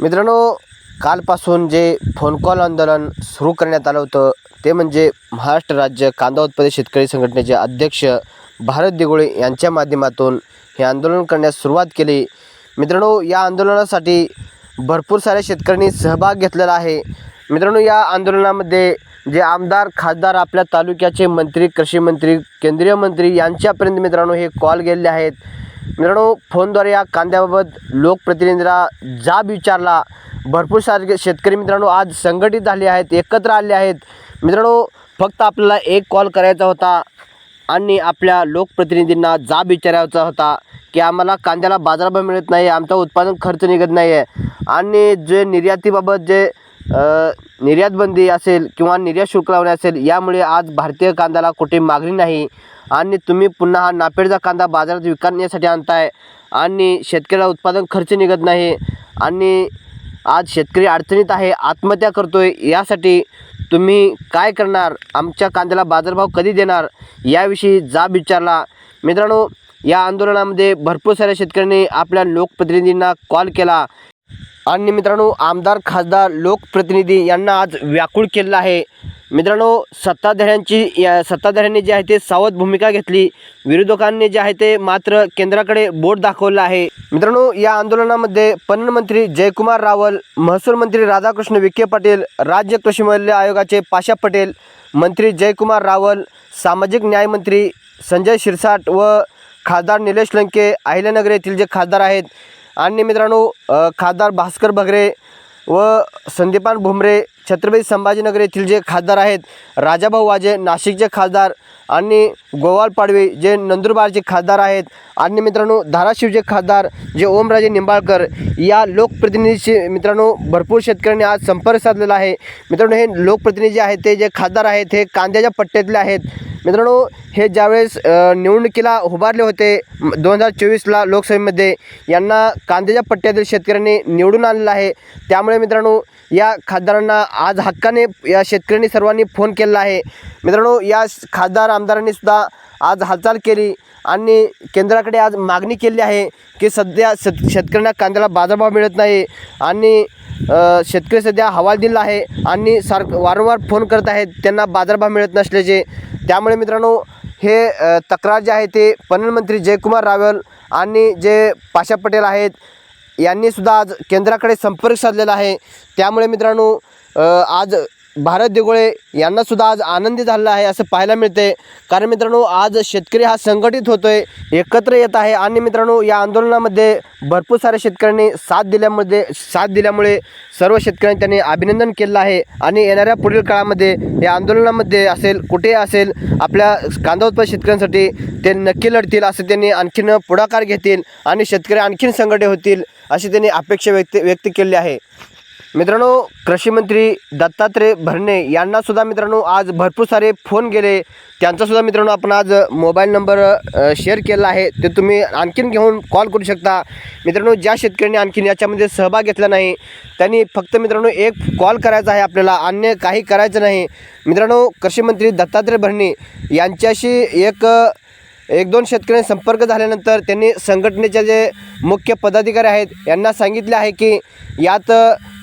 मित्रांनो कालपासून जे फोन कॉल आंदोलन सुरू करण्यात आलं होतं ते म्हणजे महाराष्ट्र राज्य कांदा उत्पादक शेतकरी संघटनेचे अध्यक्ष भारत दिगोळे यांच्या माध्यमातून हे आंदोलन करण्यास सुरुवात केली. मित्रांनो या आंदोलनासाठी भरपूर साऱ्या शेतकऱ्यांनी सहभाग घेतलेला आहे. मित्रांनो या आंदोलनामध्ये जे आमदार खासदार आपल्या तालुक्याचे मंत्री कृषी मंत्री केंद्रीय मंत्री यांच्यापर्यंत मित्रांनो हे कॉल गेलेले आहेत. मित्रांनो फोनद्वारे या कांद्याबाबत लोकप्रतिनिधीला जाब विचारला. भरपूर सारे शेतकरी मित्रांनो आज संघटित झाले आहेत एकत्र आले आहेत. मित्रांनो फक्त आपल्याला एक कॉल करायचा होता आणि आपल्या लोकप्रतिनिधींना जाब विचारायचा होता की आम्हाला कांद्याला बाजारभाव मिळत नाही आमचा उत्पादन खर्च निघत नाही आहे आणि जे निर्यातीबाबत जे निर्यात बंदी असेल किंवा निर्यात शुल्क लावणे असेल यामुळे आज भारतीय कांद्याला कुठे मागणी नाही. आणि तुम्ही पुन्हा हा नापेडचा कांदा बाजारात विकण्यासाठी आणताय आणि शेतकऱ्याला उत्पादन खर्च निघत नाही आणि आज शेतकरी अडचणीत आहे आत्महत्या करतो आहे यासाठी तुम्ही काय करणार? आमच्या कांद्याला बाजारभाव कधी देणार? याविषयी जाब विचारला. मित्रांनो या आंदोलनामध्ये भरपूर साऱ्या शेतकऱ्यांनी आपल्या लोकप्रतिनिधींना कॉल केला. आणि मित्रांनो आमदार खासदार लोकप्रतिनिधी यांना आज व्याकुळ केलेलं आहे. मित्रांनो सत्ताधाऱ्यांची या सत्ताधाऱ्यांनी जे आहे ते सावध भूमिका घेतली. विरोधकांनी जे आहे ते मात्र केंद्राकडे बोट दाखवलं आहे. मित्रांनो या आंदोलनामध्ये पणन मंत्री जयकुमार रावल महसूल मंत्री राधाकृष्ण विखे पाटील राज्य कृषी मूल्य आयोगाचे पाशा पटेल मंत्री जयकुमार रावल सामाजिक न्यायमंत्री संजय शिरसाट व खासदार निलेश लंके अहिल्यानगर येथील जे खासदार आहेत आणि मित्रांनो खासदार भास्कर बगरे व संदीपान भुमरे छत्रपती संभाजीनगर येथील जे खासदार आहेत राजाभाऊ वाजे नाशिकचे खासदार आणि गोवाल पाडवे जे नंदुरबारचे खासदार आहेत आणि मित्रांनो धाराशिवचे खासदार जे ओमराजे निंबाळकर या लोकप्रतिनिधीशी मित्रांनो भरपूर शेतकऱ्यांनी आज संपर्क साधलेला आहे. मित्रांनो हे लोकप्रतिनिधी जे आहेत ते जे खासदार आहेत हे कांद्याच्या पट्ट्यातले आहेत. मित्रांनो हे ज्यावेळेस निवडणुकीला उभारले होते दोन हजार चोवीसला लोकसभेमध्ये यांना कांद्याच्या पट्ट्यातील शेतकऱ्यांनी निवडून आणलं आहे. त्यामुळे मित्रांनो या खासदारांना आज हक्काने या शेतकऱ्यांनी सर्वांनी फोन केलेला आहे. मित्रांनो या खासदार आमदारांनी सुद्धा आज हालचाल केली आणि केंद्राकडे आज मागणी केली आहे की सध्या शेत शेतकऱ्यांना कांद्याला बाजारभाव मिळत नाही आणि शेतकरी सध्या हवाल दिला आहे आणि सार वारंवार फोन करत आहेत. त्यांना बाजारभाव मिळत नसल्याचे. त्यामुळे मित्रांनो हे तक्रार जे आहे ते पणन मंत्री जयकुमार रावल आणि जे पाशा पटेल आहेत यांनीसुद्धा आज केंद्राकडे संपर्क साधलेला आहे. त्यामुळे मित्रांनो आज भारत दिगोळे यांना सुद्धा आज आनंदी झालेला आहे असं पाहायला मिळते. कारण मित्रांनो आज शेतकरी हा संघटित होतोय एकत्र येत आहे आणि मित्रांनो या आंदोलनामध्ये भरपूर साऱ्या शेतकऱ्यांनी साथ दिल्यामध्ये साथ दिल्यामुळे सर्व शेतकऱ्यांनी त्यांनी अभिनंदन केलं आहे. आणि येणाऱ्या पुढील काळामध्ये या आंदोलनामध्ये असेल कुठे असेल आपल्या कांदा उत्पादक शेतकऱ्यांसाठी ते नक्की लढतील असं त्यांनी आणखीन पुढाकार घेतील आणि शेतकरी आणखीन संघटित होतील अशी त्यांनी अपेक्षा व्यक्त व्यक्त केली आहे. मित्रांनो कृषी मंत्री दत्तात्रय भरणे यांना सुद्धा मित्रांनो आज भरपूर सारे फोन गेले. त्यांचासुद्धा मित्रांनो आपण आज मोबाईल नंबर शेअर केला आहे. ते तुम्ही आणखीन घेऊन कॉल करू शकता. मित्रांनो ज्या शेतकऱ्यांनी आणखीन याच्यामध्ये सहभाग घेतला नाही त्यांनी फक्त मित्रांनो एक कॉल करायचा आहे आपल्याला. अन्य काही करायचं नाही. मित्रांनो कृषी मंत्री दत्तात्रय भरणे यांच्याशी एक एक दोन शेतकऱ्यांनी संपर्क झाल्यानंतर त्यांनी संघटनेचे जे मुख्य पदाधिकारी आहेत यांना सांगितले आहे की यात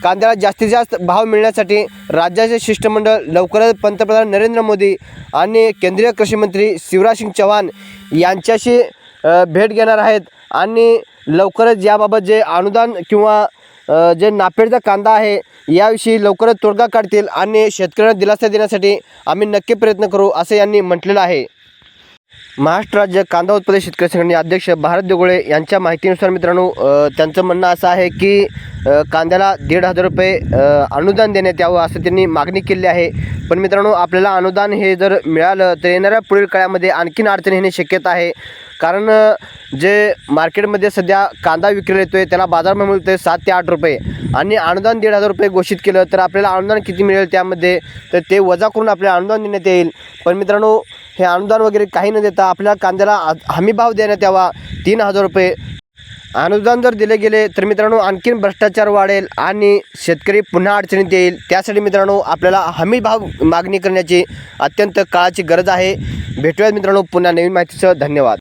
कांद्याला जास्तीत जास्त भाव मिळण्यासाठी राज्याचे शिष्टमंडळ लवकरच पंतप्रधान नरेंद्र मोदी आणि केंद्रीय कृषी मंत्री शिवराज सिंग चव्हाण यांच्याशी भेट घेणार आहेत. आणि लवकरच याबाबत जे अनुदान किंवा जे नापेडचा कांदा आहे याविषयी लवकरच तोडगा काढतील आणि शेतकऱ्यांना दिलासा देण्यासाठी आम्ही नक्की प्रयत्न करू असं यांनी म्हटलेलं आहे. महाराष्ट्र राज्य कांदा उत्पादक शेतकरी संघटनेचे अध्यक्ष भारत देगोळे यांच्या माहितीनुसार मित्रांनो त्यांचं म्हणणं असं आहे की कांद्याला दीड हजार रुपये अनुदान देण्यात यावं असं त्यांनी मागणी केली आहे. पण मित्रांनो आपल्याला अनुदान हे जर मिळालं तर येणाऱ्या पुढील काळामध्ये आणखीन अडचणी येणे शक्यता आहे. कारण जे मार्केटमध्ये सध्या कांदा विक्रीला येतो आहे त्याला बाजारभाव मिळतो आहे सात ते आठ रुपये. आणि अनुदान दीड हजार रुपये घोषित केलं तर आपल्याला अनुदान किती मिळेल त्यामध्ये? तर ते वजा करून आपल्याला अनुदान देण्यात येईल. पण मित्रांनो हे अनुदान वगैरे काही न देता आपल्या कांद्याला आ- हमी भाव देण्यात यावा. तीन हजार रुपये. अनुदान जर दिले गेले तर मित्रांनो आणखीन भ्रष्टाचार वाढेल आणि शेतकरी पुन्हा अडचणीत येईल. त्यासाठी मित्रांनो आपल्याला हमी भाव मागणी करण्याची अत्यंत काळाची गरज आहे. भेटूयात मित्रांनो पुन्हा नवीन माहितीसह. धन्यवाद.